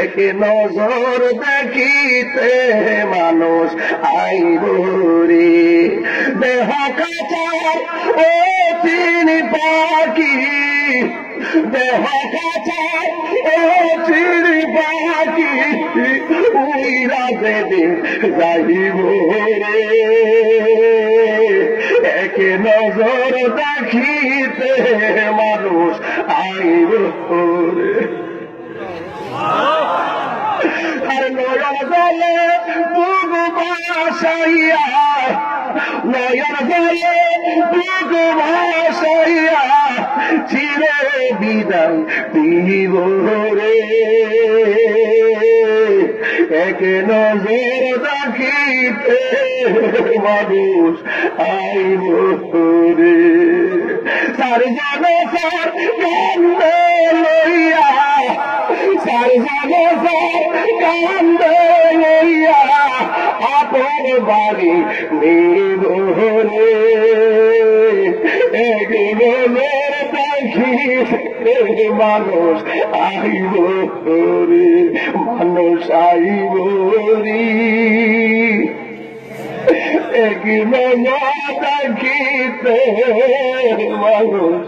এক নজর দেখিতে মানুষ আইব রে। দেহ কাচার ও তিনি পাখি। দেহ কাচার ও তিনি পাখি। উইরা দেবে যাইব রে। এক নজর দেখিতে মানুষ আইব আর নয়ন জলে বুক ভাসাইয়া নয়ন জলে বুক ভাসাইয়া চির বিদায় দিব রে এক নজর দেখিতে মানুষ আইব রে সার জানে সার কান্দে লইয়া সার জানে সার কান্দে লইয়া, আপন বাড়ি মানুষ আইব রে মানুষ আইব রে এক নজর দেখিতে মানুষ